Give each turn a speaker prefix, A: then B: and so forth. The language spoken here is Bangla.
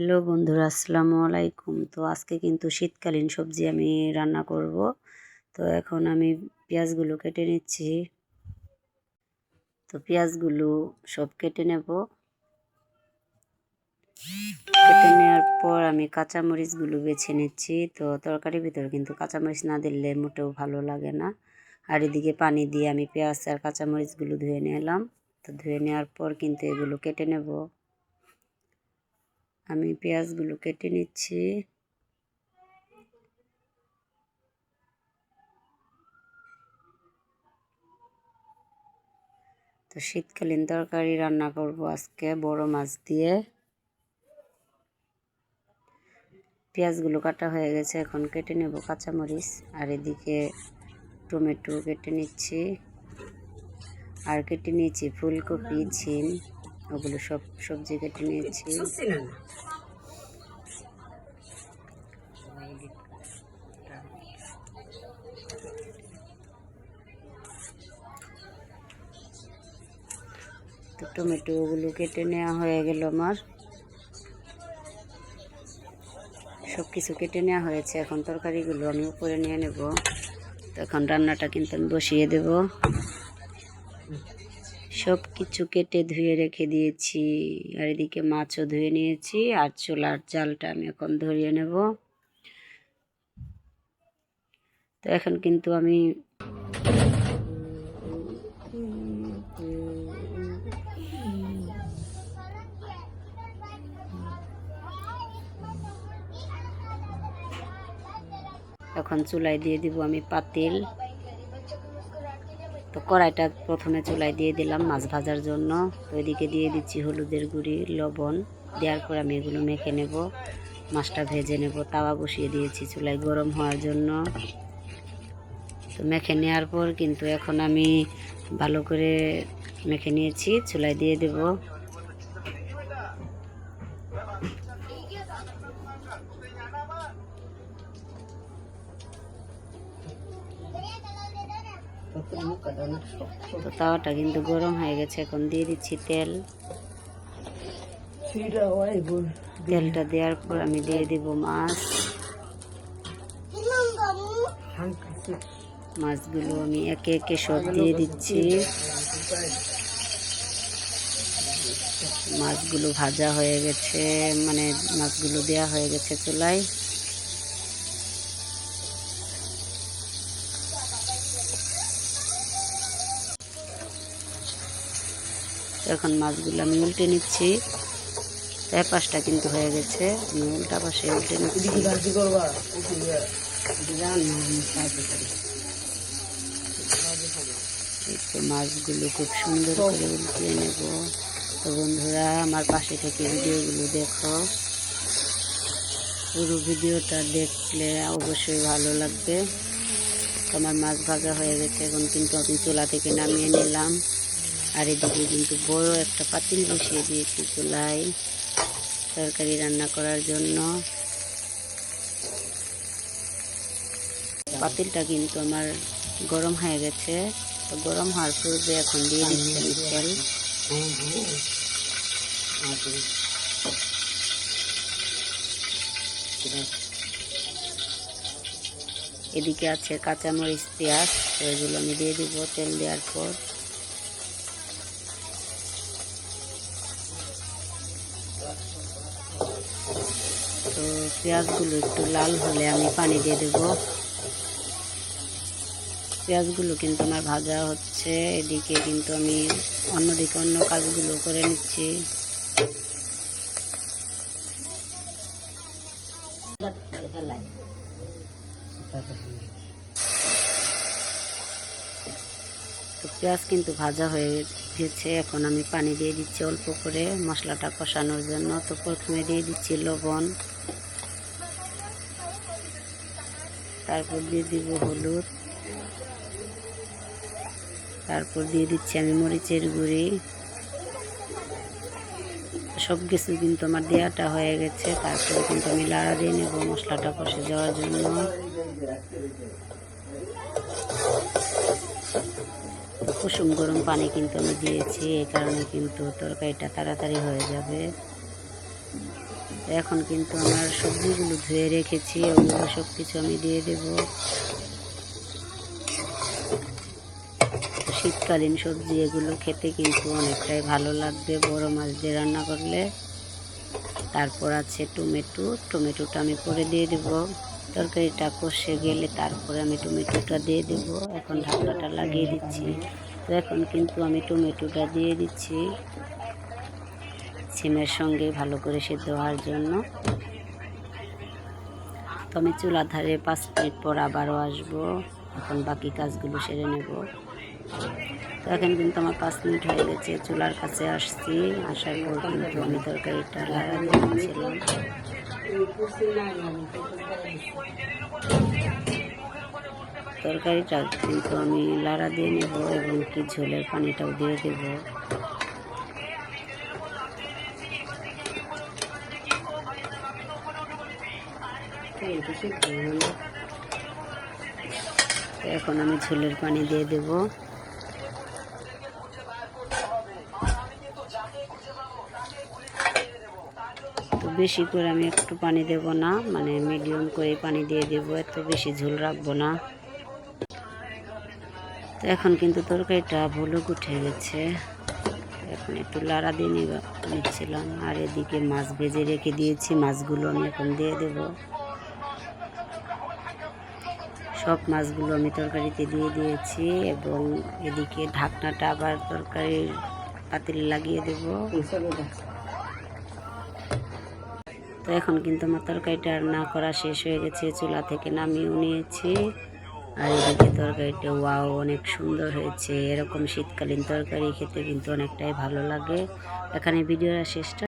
A: হ্যালো বন্ধুরা, আসসালামু আলাইকুম। তো আজকে কিন্তু শীতকালীন সবজি আমি রান্না করব। তো এখন আমি পেঁয়াজগুলো কেটে নিচ্ছি। তো পেঁয়াজগুলো সব কেটে নেব। কেটে নেওয়ার পর আমি কাঁচামরিচগুলো বেছে নিচ্ছি। তো তরকারির ভিতরে কিন্তু কাঁচামরিচ না দিলে মোটেও ভালো লাগে না। আর এদিকে পানি দিয়ে আমি পেঁয়াজ আর কাঁচামরিচগুলো ধুয়ে নিলাম। তো ধুয়ে নেওয়ার পর কিন্তু এগুলো কেটে নেব। আমি পেঁয়াজগুলো কেটে নিচ্ছি। তো শীতকালীন তরকারি রান্না করব আজকে বড় মাছ দিয়ে। পেঁয়াজগুলো কাটা হয়ে গেছে, এখন কেটে নেব কাঁচামরিচ। আর এদিকে টমেটো কেটে নিচ্ছি। আর কেটে নিয়েছি ফুলকপি, ঝিম। ওগুলো সব সবজি কেটে নিয়েছি। তো টমেটোগুলো কেটে নেওয়া হয়ে গেল আমার। সব কিছু কেটে নেওয়া হয়েছে এখন তরকারিগুলো আমি উপরে নিয়ে নেব। তো এখন রান্নাটা কিন্তু আমি বসিয়ে দেব। সব কিছু কেটে ধুয়ে রেখে দিয়েছি। আর এদিকে মাছও ধুয়ে নিয়েছি আর চোলার জালটা আমি এখন ধরিয়ে নেব। তো এখন কিন্তু আমি এখন চুলায় দিয়ে দিব আমি পাতিল। তো কড়াইটা প্রথমে চুলাই দিয়ে দিলাম মাছ ভাজার জন্য। তো এদিকে দিয়ে দিচ্ছি হলুদের গুঁড়ি, লবণ। দেওয়ার পর আমি এগুলো মেখে নেব, মাছটা ভেজে নেব। তাওয়া বসিয়ে দিয়েছি চুলাই গরম হওয়ার জন্য। তো মেখে নেওয়ার পর কিন্তু এখন আমি ভালো করে মেখে নিয়েছি চুলাই দিয়ে দেব। তো তাওয়াটা কিন্তু গরম হয়ে গেছে, এখন দিয়ে দিচ্ছি তেল। তেলটা দেওয়ার পর আমি দিয়ে দিব মাছ। মাছগুলো আমি একে একে সব দিয়ে দিচ্ছি। মাছগুলো ভাজা হয়ে গেছে মানে মাছগুলো দেওয়া হয়ে গেছে চুলায়। এখন মাছগুলো আমি উল্টে নিচ্ছি। চার পাঁচটা কিন্তু হয়ে গেছে। আমি উল্টা পাশে উল্টে নিচ্ছি। মাছগুলো খুব সুন্দর করে উল্টিয়ে নেব। তো বন্ধুরা, আমার পাশে থেকে ভিডিওগুলো দেখো। পুরো ভিডিওটা দেখলে অবশ্যই ভালো লাগবে। আমার মাছ ভাজা হয়ে গেছে, এখন কিন্তু আমি চুলা থেকে নামিয়ে নিলাম। আর এদিকে কিন্তু বড় একটা পাতিল বসিয়ে দিয়েছি চুলায় তরকারি রান্না করার জন্য। পাতিলটা কিন্তু আমার গরম হয়ে গেছে। তো গরম হওয়ার পূর্বে এখন দিয়ে দিচ্ছি তেল। এদিকে আছে কাঁচামরিচ, পেঁয়াজ, তো এগুলো আমি দিয়ে দিব তেল দেওয়ার পর তো পেঁয়াজগুলো একটু লাল হলে আমি পানি দিয়ে দেব। পেঁয়াজগুলো কিন্তু আমার ভাজা হচ্ছে, এদিকে কিন্তু আমি অন্যদিকে অন্য কাজগুলো করে নিচ্ছি। তো পেঁয়াজ কিন্তু ভাজা হয়ে গেছে, এখন আমি পানি দিয়ে দিচ্ছি অল্প করে। মশলাটা কষানোর জন্য তো প্রথমে দিয়ে দিচ্ছি লবণ। তারপর দিয়ে দিব হলুদ। তারপর দিয়ে দিচ্ছি আমি মরিচের গুঁড়ি। সব কিছু কিন্তু আমার দেওয়াটা হয়ে গেছে। তারপরে কিন্তু আমি লাড়া দিয়ে নেব মশলাটা কষে যাওয়ার জন্য। কুসুম গরম পানি কিন্তু আমি দিয়েছি, এই কারণে কিন্তু তরকারিটা তাড়াতাড়ি হয়ে যাবে। এখন কিন্তু আমার সবজিগুলো ধুয়ে রেখেছি, ওগুলো সব কিছু আমি দিয়ে দেব। শীতকালীন সবজি এগুলো খেতে কিন্তু অনেকটাই ভালো লাগবে বড় মাছ দিয়ে রান্না করলে। তারপর আছে টমেটো, টমেটোটা আমি পরে দিয়ে দেব। তরকারিটা কষে গেলে তারপরে আমি টমেটোটা দিয়ে দেব। এখন ঢাকনাটা লাগিয়ে দিচ্ছি। তো এখন কিন্তু আমি টমেটোটা দিয়ে দিচ্ছি। সিমের সঙ্গে ভালো করে সেদ্ধ হওয়ার জন্য। তো আমি চুলা ধারে পাঁচ মিনিট পর আবারও আসব। এখন বাকি কাজগুলো সেরে নেব। তো এখন কিন্তু আমার পাঁচ মিনিট হয়ে গেছে, চুলার কাছে আসছি। আসার পর কিন্তু আমি তরকারিটা লাগা দিয়েছিলাম তরকারিটা কিন্তু আমি লাড়া দিয়ে নেব এবং কি ঝোলের পানিটাও দিয়ে দেব। এখন আমি ঝোলের পানি দিয়ে দেব। তো বেশি করে আমি একটু পানি দেব না মানে মিডিয়াম করে পানি দিয়ে দেব, এত বেশি ঝোল রাখব না। তো এখন কিন্তু তরকারিটা ভুলুক উঠে গেছে। এখন একটু লাড়া দিয়ে নিচ্ছিলাম, আর এদিকে মাছ ভেজে রেখে দিয়েছি, মাছগুলো আমি এখন দিয়ে দেব। সব মাছগুলো আমি তরকারিতে দিয়ে দিয়েছি এবং এদিকে ঢাকনাটা আবার তরকারির পাতিলে লাগিয়ে দেব। তো এখন কিন্তু আমার তরকারিটা রান্না করা শেষ হয়ে গেছে, চুলা থেকে নামিয়েও নিয়েছি। আর এদিকে তরকারিটা ওয়াও, অনেক সুন্দর হয়েছে। এরকম শীতকালীন তরকারি খেতে কিন্তু অনেকটাই ভালো লাগে। এখানে ভিডিওটা শেষটা